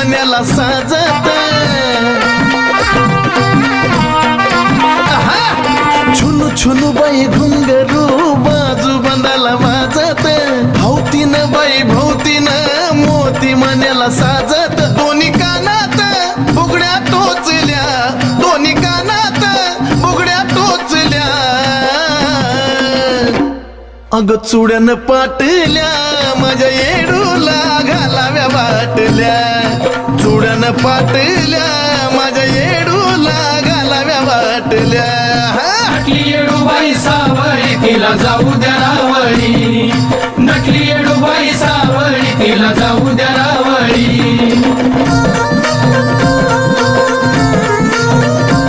मनाला साजत. छुनु छुनु बाई घुंगरू बाजू बंदाला वाजत. भोवतीन बाई भोवतीन मोती मन्याला साजत. दोन्ही कानात बुगड्या टोचल्या. दोन्ही कानात बुगड्या टोचल्या. अग चुड्यान पाटल्या. चुडन पाटल्या माझ्या येडूला घालाव्या वाटल्या हा? बाई सावळी तिला जाऊ द्या रावळी